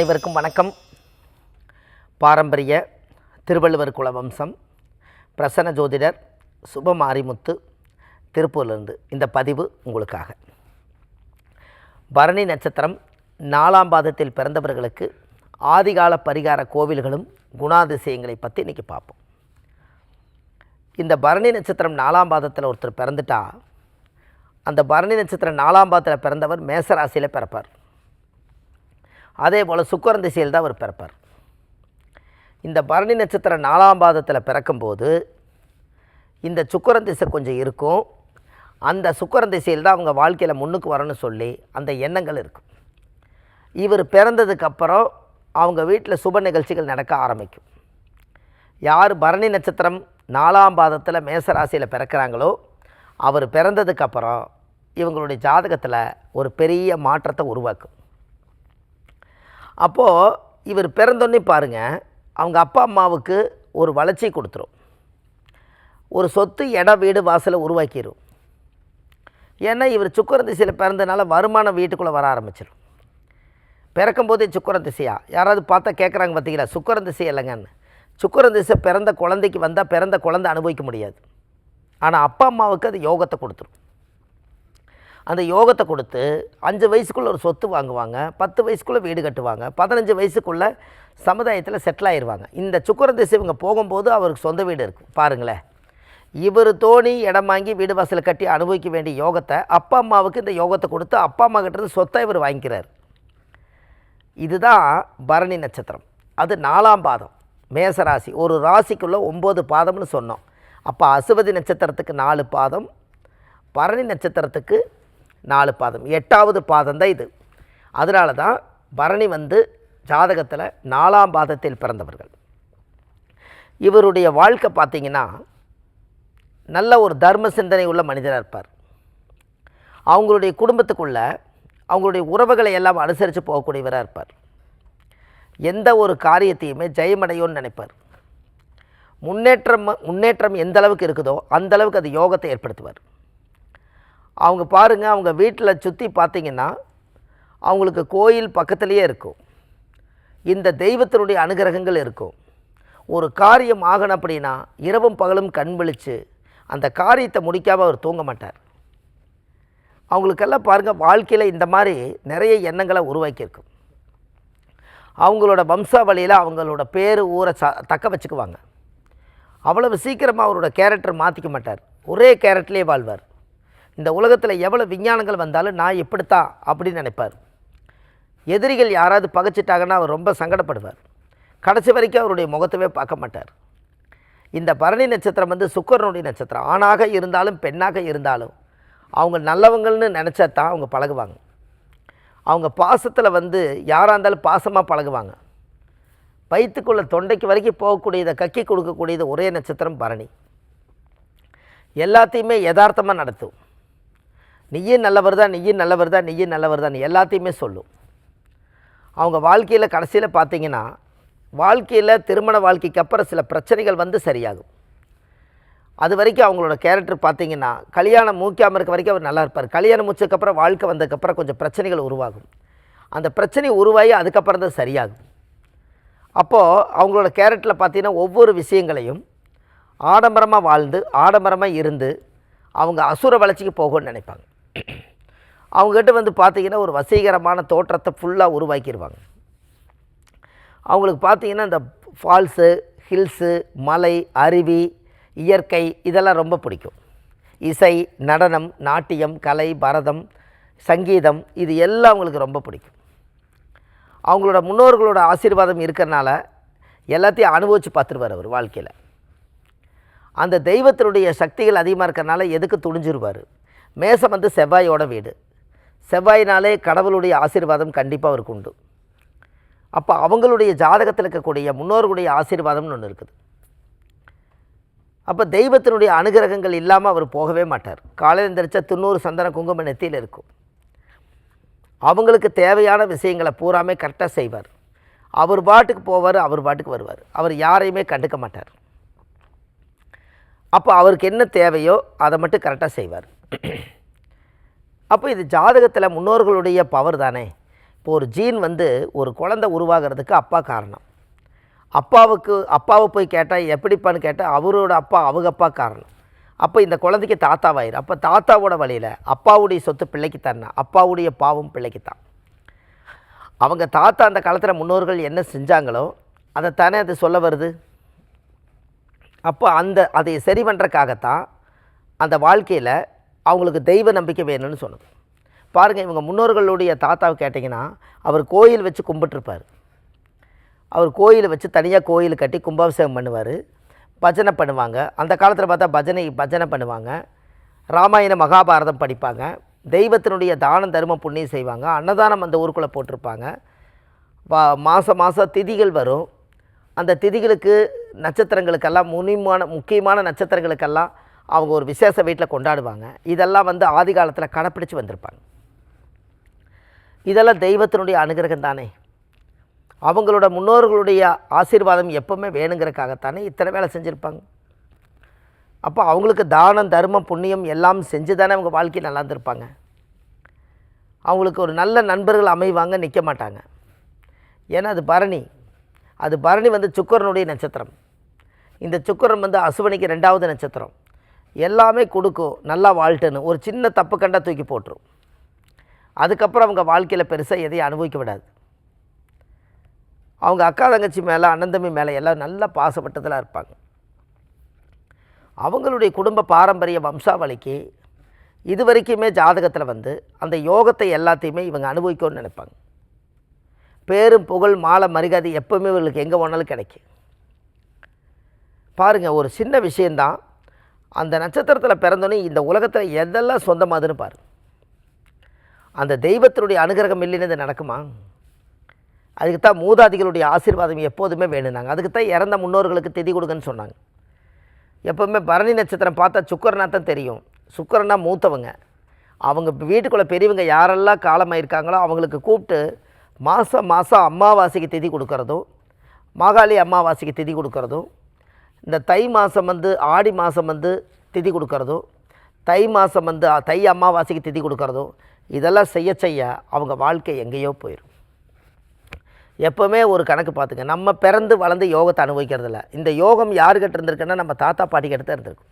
அனைவருக்கும் வணக்கம். பாரம்பரிய திருவள்ளுவர் குல வம்சம் பிரசன்ன ஜோதிடர் சுபமாரிமுத்து திருப்பூர்லேருந்து இந்த பதிவு உங்களுக்காக. பரணி நட்சத்திரம் நாலாம் பாதத்தில் பிறந்தவர்களுக்கு ஆதிகால பரிகார கோவில்களும் குணாதிசயங்களை பற்றி இன்றைக்கி பார்ப்போம். இந்த பரணி நட்சத்திரம் நாலாம் பாதத்தில் ஒருத்தர் பிறந்துட்டா அந்த பரணி நட்சத்திரம் நாலாம் பாதத்தில் பிறந்தவர் மேசராசியில் பிறப்பார். அதே போல் சுக்கரன் திசையில் தான் அவர் பிறப்பார். இந்த பரணி நட்சத்திரம் நாலாம் பாதத்தில் பிறக்கும்போது இந்த சுக்கரன் திசை கொஞ்சம் இருக்கும். அந்த சுக்கரன் திசையில் தான் அவங்க வாழ்க்கையில் முன்னுக்கு வரணும்னு சொல்லி அந்த எண்ணங்கள் இருக்கும். இவர் பிறந்ததுக்கப்புறம் அவங்க வீட்டில் சுப நிகழ்ச்சிகள் நடக்க ஆரம்பிக்கும். யார் பரணி நட்சத்திரம் நாலாம் பாதத்தில் மேசராசியில் பிறக்கிறாங்களோ அவர் பிறந்ததுக்கப்புறம் இவங்களுடைய ஜாதகத்தில் ஒரு பெரிய மாற்றத்தை உருவாக்கும். அப்போது இவர் பிறந்தோன்னே பாருங்கள் அவங்க அப்பா அம்மாவுக்கு ஒரு வளர்ச்சி கொடுத்துரும். ஒரு சொத்து இடம் வீடு வாசலை உருவாக்கிடும் ஏன்னா இவர் சுக்கர திசையில் பிறந்தனால வருமானம் வீட்டுக்குள்ளே வர ஆரம்பிச்சிடும் பிறக்கும்போதே சுக்கர திசையா? யாராவது பார்த்தா கேட்குறாங்க பார்த்தீங்களா சுக்கர திசை இல்லைங்கன்னு. சுக்கர திசை பிறந்த குழந்தைக்கு வந்தால் பிறந்த குழந்தை அனுபவிக்க முடியாது. ஆனால் அப்பா அம்மாவுக்கு அது யோகத்தை கொடுத்துரும். அந்த யோகத்தை கொடுத்து அஞ்சு வயசுக்குள்ளே ஒரு சொத்து வாங்குவாங்க பத்து வயசுக்குள்ளே வீடு கட்டுவாங்க பதினஞ்சு வயசுக்குள்ளே சமுதாயத்தில் செட்டில் ஆயிடுவாங்க இந்த சுக்கர திசை இவங்க போகும்போது அவருக்கு சொந்த வீடு இருக்கும் பாருங்களேன். இவர் தோணி இடம் வாங்கி வீடு வாசலை கட்டி அனுபவிக்க வேண்டிய யோகத்தை அப்பா அம்மாவுக்கு இந்த யோகத்தை கொடுத்து அப்பா அம்மா கிட்டேருந்து சொத்தை இவர் வாங்கிக்கிறார். இதுதான் பரணி நட்சத்திரம். அது நாலாம் பாதம். மேச ராசி. ஒரு ராசிக்குள்ளே ஒம்பது பாதம்னு சொன்னோம். அப்போ அசுவதி நட்சத்திரத்துக்கு நாலு பாதம் பரணி நட்சத்திரத்துக்கு நாலு பாதம். எட்டாவது பாதம் தான் இது. அதனால தான் பரணி வந்து ஜாதகத்தில் நாலாம் பாதத்தில் பிறந்தவர்கள். இவருடைய வாழ்க்கை பார்த்தீங்கன்னா நல்ல ஒரு தர்ம சிந்தனை உள்ள மனிதராக இருப்பார். அவங்களுடைய குடும்பத்துக்குள்ள அவங்களுடைய உறவுகளை எல்லாம் அனுசரித்து போகக்கூடியவராக இருப்பார். எந்த ஒரு காரியத்தையுமே ஜெயமடையும்னு நினைப்பார். முன்னேற்றம் முன்னேற்றம் எந்த அளவுக்கு இருக்குதோ அந்த அளவுக்கு அது யோகத்தை ஏற்படுத்துவார். அவங்க பாருங்கள் அவங்க வீட்டில் சுற்றி பார்த்தீங்கன்னா அவங்களுக்கு கோயில் பக்கத்துலேயே இருக்கும். இந்த தெய்வத்தினுடைய அனுகிரகங்கள் இருக்கும். ஒரு காரியம் ஆகணும் அப்படின்னா இரவும் பகலும் கண் விழித்து அந்த காரியத்தை முடிக்காமல் அவர் தூங்க மாட்டார். அவங்களுக்கெல்லாம் பாருங்கள் வாழ்க்கையில் இந்த மாதிரி நிறைய எண்ணங்களை உருவாக்கியிருக்கும். அவங்களோட வம்சாவளியில் அவங்களோட பேர் ஊரை ச தக்க வச்சுக்குவாங்க. அவ்வளவு சீக்கிரமாக அவரோட கேரக்டர் மாற்றிக்க மாட்டார். ஒரே கேரக்டர்லேயே வாழ்வார். இந்த உலகத்தில் எவ்வளோ விஞ்ஞானங்கள் வந்தாலும் நான் இப்படித்தான் அப்படின்னு நினைப்பார். எதிரிகள் யாராவது பகைச்சிட்டாங்கன்னா அவர் ரொம்ப சங்கடப்படுவார். கடைசி வரைக்கும் அவருடைய முகத்தவே பார்க்க மாட்டார். இந்த பரணி நட்சத்திரம் வந்து சுக்கரனுடைய நட்சத்திரம். ஆணாக இருந்தாலும் பெண்ணாக இருந்தாலும் அவங்க நல்லவங்கள்னு நினச்சா தான் அவங்க பழகுவாங்க. அவங்க பாசத்தில் வந்து யாராக இருந்தாலும் பாசமாக பழகுவாங்க. வயிற்றுக்குள்ள தொண்டைக்கு வரைக்கும் போகக்கூடியதை கக்கி கொடுக்கக்கூடியது ஒரே நட்சத்திரம் பரணி. எல்லாத்தையுமே யதார்த்தமாக நடத்தும். நீயும் நல்லவர் தான் நீயும் நல்லவர் தான் நீயும் நல்லவர் தான் எல்லாத்தையுமே சொல்லும். அவங்க வாழ்க்கையில் கடைசியில் பார்த்தீங்கன்னா வாழ்க்கையில் திருமண வாழ்க்கைக்கு அப்புறம் சில பிரச்சனைகள் வந்து சரியாகும். அது வரைக்கும் அவங்களோட கேரக்டர் பார்த்தீங்கன்னா கல்யாணம் மூக்காமல் இருக்க வரைக்கும் அவர் நல்லா இருப்பார். கல்யாணம் முடிச்சதுக்கப்புறம் வாழ்க்கை வந்ததுக்கப்புறம் கொஞ்சம் பிரச்சனைகள் உருவாகும். அந்த பிரச்சனை உருவாகி அதுக்கப்புறம் தான் சரியாகும். அப்போது அவங்களோட கேரக்டரில் பார்த்தீங்கன்னா ஒவ்வொரு விஷயங்களையும் ஆடம்பரமாக வாழ்ந்து ஆடம்பரமாக இருந்து அவங்க அசுர வளர்ச்சிக்கு போகணும்னு நினைப்பாங்க. அவங்ககிட்ட வந்து பார்த்தீங்கன்னா ஒரு வசீகரமான தோற்றத்தை ஃபுல்லாக உருவாக்கிடுவாங்க அவங்களுக்கு பார்த்தீங்கன்னா இந்த ஃபால்ஸு ஹில்ஸு மலை அருவி இயற்கை இதெல்லாம் ரொம்ப பிடிக்கும். இசை நடனம் நாட்டியம் கலை பரதம் சங்கீதம் இது எல்லாம் அவங்களுக்கு ரொம்ப பிடிக்கும். அவங்களோட முன்னோர்களோட ஆசீர்வாதம் இருக்கிறனால எல்லாத்தையும் அனுபவித்து பார்த்துருவார் அவர் வாழ்க்கையில். அந்த தெய்வத்தினுடைய சக்திகள் அதிகமாக இருக்கிறனால எதுக்கு துணிஞ்சிருவார்? மேசம் வந்து செவ்வாயோட வீடு. செவ்வாயினாலே கடவுளுடைய ஆசீர்வாதம் கண்டிப்பாக அவருக்கு உண்டு. அப்போ அவங்களுடைய ஜாதகத்தில் இருக்கக்கூடிய முன்னோர்களுடைய ஆசீர்வாதம்னு ஒன்று இருக்குது. அப்போ தெய்வத்தினுடைய அனுகிரகங்கள் இல்லாமல் அவர் போகவே மாட்டார். காலையில் எந்திரிச்சா தொண்ணூறு சந்தன குங்குமம் நெத்தியில் இருக்கும். அவங்களுக்கு தேவையான விஷயங்களை பூராமே கரெக்டாக செய்வார். அவர் பாட்டுக்கு போவார் அவர் பாட்டுக்கு வருவார். அவர் யாரையுமே கண்டுக்க மாட்டார். அப்போ அவருக்கு என்ன தேவையோ அதை மட்டும் கரெக்டாக செய்வார். அப்போ இது ஜாதகத்தில் முன்னோர்களுடைய பவர் தானே. இப்போ ஒரு ஜீன் வந்து ஒரு குழந்தை உருவாகிறதுக்கு அப்பா காரணம். அப்பாவுக்கு அப்பாவை போய் கேட்டால் எப்படிப்பான்னு கேட்டால் அவரோட அப்பா அவங்க அப்பா காரணம். அப்போ இந்த குழந்தைக்கு தாத்தாவாயிரு அப்போ தாத்தாவோட வழியில் அப்பாவுடைய சொத்து பிள்ளைக்கு தானே அப்பாவுடைய பாவம் பிள்ளைக்கு தான் அவங்க தாத்தா அந்த காலத்தில் முன்னோர்கள் என்ன செஞ்சாங்களோ அதை தானே அது சொல்ல வருது. அப்போ அந்த அதை சரி பண்ணுறக்காகத்தான் அந்த வாழ்க்கையில் அவங்களுக்கு தெய்வ நம்பிக்கை வேணும்னு சொன்னது. பாருங்கள் இவங்க முன்னோர்களுடைய தாத்தாவை கேட்டிங்கன்னா அவர் கோயில் வச்சு கும்பிட்டுருப்பார். அவர் கோயில் வச்சு தனியாக கோயில் கட்டி கும்பாபிஷேகம் பண்ணுவார். பஜனை பண்ணுவாங்க. அந்த காலத்தில் பார்த்தா பஜனை பஜனை பண்ணுவாங்க. ராமாயண மகாபாரதம் படிப்பாங்க. தெய்வத்தினுடைய தானம் தர்மம் புண்ணியம் செய்வாங்க. அன்னதானம் அந்த ஊருக்குள்ளே போட்டிருப்பாங்க. மாதம் மாதம் திதிகள் வரும். அந்த திதிகளுக்கு நட்சத்திரங்களுக்கெல்லாம் முனிமான முக்கியமான நட்சத்திரங்களுக்கெல்லாம் அவங்க ஒரு விசேஷ வீட்டில் கொண்டாடுவாங்க. இதெல்லாம் வந்து ஆதி காலத்தில் கடைப்பிடிச்சு வந்திருப்பாங்க. இதெல்லாம் தெய்வத்தினுடைய அனுகிரகம் தானே. அவங்களோட முன்னோர்களுடைய ஆசீர்வாதம் எப்பவுமே வேணுங்கிறக்காகத்தானே இத்தனை வேலை செஞ்சுருப்பாங்க. அப்போ அவங்களுக்கு தானம் தர்மம் புண்ணியம் எல்லாம் செஞ்சு தானே அவங்க வாழ்க்கை நல்லா இருந்திருப்பாங்க அவங்களுக்கு ஒரு நல்ல நண்பர்கள் அமைவாங்க நிற்க மாட்டாங்க. ஏன்னா அது பரணி. அது பரணி வந்து சுக்கரனுடைய நட்சத்திரம். இந்த சுக்கரன் வந்து அசுவனிக்கு ரெண்டாவது நட்சத்திரம். எல்லாமே கொடுக்கும் நல்லா வாழ்ட்டுன்னு ஒரு சின்ன தப்பு கண்டா தூக்கி போட்டுரும். அதுக்கப்புறம் அவங்க வாழ்க்கையில் பெருசாக எதையும் அனுபவிக்க விடாது. அவங்க அக்கா தங்கச்சி மேலே அண்ணன் தம்பி மேலே எல்லாம் நல்லா பாசப்பட்டதெல்லாம் இருப்பாங்க. அவங்களுடைய குடும்ப பாரம்பரிய வம்சாவளிக்கு இது வரைக்குமே ஜாதகத்தில் வந்து அந்த யோகத்தை எல்லாத்தையுமே இவங்க அனுபவிக்கணும்னு நினைப்பாங்க. பேரும் புகழ் மாலை மரியாதை எப்போவுமே இவங்களுக்கு எங்கே போனாலும் கிடைக்கும். பாருங்கள் ஒரு சின்ன விஷயந்தான் அந்த நட்சத்திரத்தில் பிறந்தோன்னே இந்த உலகத்தில் எதெல்லாம் சொந்தமாதுன்னு பாரு. அந்த தெய்வத்தினுடைய அனுகிரகம் இல்லைன்னு இது நடக்குமா? அதுக்கு தான் மூதாதிகளுடைய ஆசீர்வாதம் எப்போதுமே வேணுனாங்க அதுக்கு தான் இறந்த முன்னோர்களுக்கு திதி கொடுங்கன்னு சொன்னாங்க. எப்போவுமே பரணி நட்சத்திரம் பார்த்தா சுக்கரனா தான் தெரியும். சுக்கரனா மூத்தவங்க. அவங்க வீட்டுக்குள்ளே பெரியவங்க யாரெல்லாம் காலமாயிருக்காங்களோ அவங்களுக்கு கூப்பிட்டு மாதம் மாதம் அம்மாவாசைக்கு திதி கொடுக்குறதும் மாகாளி அம்மாவாசைக்கு திதி கொடுக்குறதும் இந்த தை மாதம் வந்து ஆடி மாதம் வந்து திதி கொடுக்கறதும் தை மாதம் வந்து தை அமாவாசைக்கு திதி கொடுக்கறதும் இதெல்லாம் செய்ய செய்ய அவங்க வாழ்க்கை எங்கேயோ போயிடும் எப்போவுமே ஒரு கணக்கு பார்த்துங்க. நம்ம பிறந்து வளர்ந்து யோகத்தை அனுபவிக்கிறதில்ல. இந்த யோகம் யாருக்கிட்ட இருந்திருக்குன்னா நம்ம தாத்தா பாட்டிக்கிட்ட தான் இருந்திருக்கும்.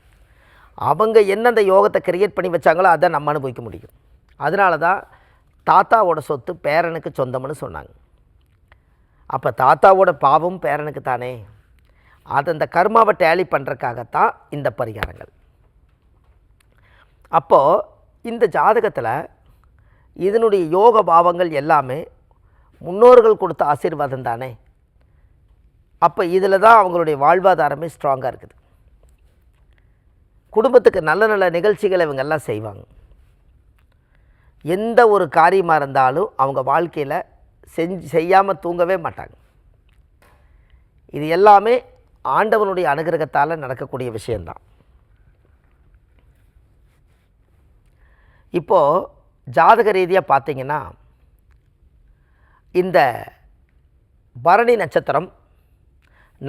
அவங்க என்ன அந்த யோகத்தை கிரியேட் பண்ணி வச்சாங்களோ அதை நம்ம அனுபவிக்க முடியும். அதனால தான் தாத்தாவோட சொத்து பேரனுக்கு சொந்தம்னு சொன்னாங்க. அப்போ தாத்தாவோட பாவம் பேரனுக்கு தானே அது அந்த கர்மாவை டேலி பண்ணுறக்காகத்தான் இந்த பரிகாரங்கள். அப்போது இந்த ஜாதகத்தில் இதனுடைய யோக பாவங்கள் எல்லாமே முன்னோர்கள் கொடுத்த ஆசீர்வாதம் தானே? அப்போ இதில் தான் அவங்களுடைய வாழ்வாதாரமே ஸ்ட்ராங்காக இருக்குது. குடும்பத்துக்கு நல்ல நல்ல நிகழ்ச்சிகளை இவங்கெல்லாம் செய்வாங்க. எந்த ஒரு காரியமாக இருந்தாலும் அவங்க வாழ்க்கையில் செஞ்சு செய்யாமல் தூங்கவே மாட்டாங்க. இது எல்லாமே ஆண்டவனுடைய அனுகிரகத்தால் நடக்கக்கூடிய விஷயந்தான். இப்போது ஜாதக ரீதியாக பார்த்தீங்கன்னா இந்த பரணி நட்சத்திரம்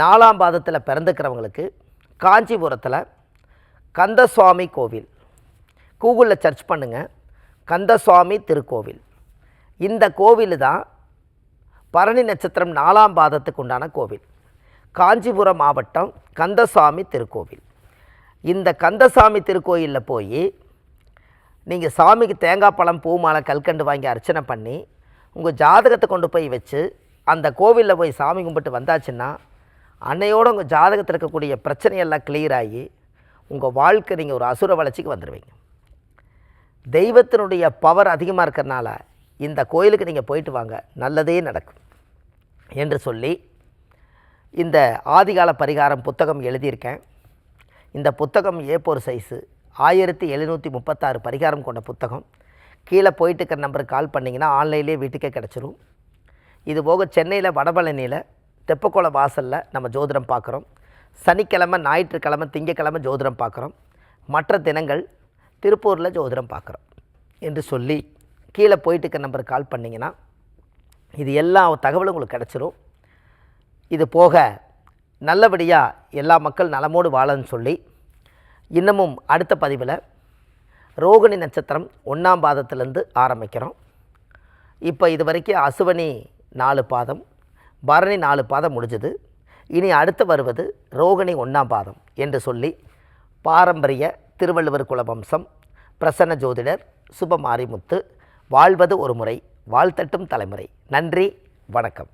நாலாம் பாதத்தில் பிறந்துக்கிறவங்களுக்கு காஞ்சிபுரத்தில் கந்தசுவாமி கோவில் கூகுளில் சர்ச் பண்ணுங்கள் கந்தசுவாமி திருக்கோவில். இந்த கோவில் தான் பரணி நட்சத்திரம் நாலாம் பாதத்துக்கு உண்டான கோவில். காஞ்சிபுரம் மாவட்டம் கந்தசாமி திருக்கோவில். இந்த கந்தசாமி திருக்கோயிலில் போய் நீங்கள் சாமிக்கு தேங்காய் பழம் பூ மாலை கல்கண்டு வாங்கி அர்ச்சனை பண்ணி உங்கள் ஜாதகத்தை கொண்டு போய் வச்சு அந்த கோவிலில் போய் சாமி கும்பிட்டு வந்தாச்சுன்னா அன்னையோடு உங்கள் ஜாதகத்தில் இருக்கக்கூடிய பிரச்சனையெல்லாம் கிளியர் ஆகி உங்கள் வாழ்க்கை நீங்கள் ஒரு அசுர வளர்ச்சிக்கு வந்துடுவீங்க தெய்வத்தினுடைய பவர் அதிகமாக இருக்கிறனால இந்த கோயிலுக்கு நீங்கள் போயிட்டு வாங்க நல்லதே நடக்கும். என்று சொல்லி இந்த ஆதிகால பரிகாரம் புத்தகம் எழுதியிருக்கேன். இந்த புத்தகம் ஏப்போர் சைஸு ஆயிரத்தி எழுநூற்றி முப்பத்தாறு பரிகாரம் கொண்ட புத்தகம். கீழே போயிட்டு இருக்கிற நம்பருக்கு கால் பண்ணிங்கன்னா ஆன்லைன்லேயே வீட்டுக்கே கிடச்சிரும். இது போக சென்னையில் வடபழனியில் தெப்பக்குளம் வாசலில் நம்ம ஜோதிடம் பார்க்குறோம். சனிக்கிழமை ஞாயிற்றுக்கிழமை திங்கக்கிழமை ஜோதிடம் பார்க்குறோம். மற்ற தினங்கள் திருப்பூரில் ஜோதிடம் பார்க்குறோம் என்று சொல்லி கீழே போயிட்டு இருக்க நம்பருக்கு கால் பண்ணிங்கன்னா இது எல்லா தகவலும் உங்களுக்கு கிடச்சிரும். இது போக நல்லபடியாக எல்லா மக்கள் நலமோடு வாழன்னு சொல்லி இன்னமும் அடுத்த பதிவில் ரோகிணி நட்சத்திரம் ஒன்றாம் பாதத்திலேருந்து ஆரம்பிக்கிறோம். இப்போ இது வரைக்கும் அசுவனி நாலு பாதம் பரணி நாலு பாதம் முடிஞ்சது. இனி அடுத்து வருவது ரோகிணி ஒன்றாம் பாதம் என்று சொல்லி பாரம்பரிய திருவள்ளுவர் குலவம்சம் பிரசன்ன ஜோதிடர் சுபமாரிமுத்து வாழ்வது ஒரு முறை வாழ்த்தட்டும் தலைமுறை. நன்றி வணக்கம்.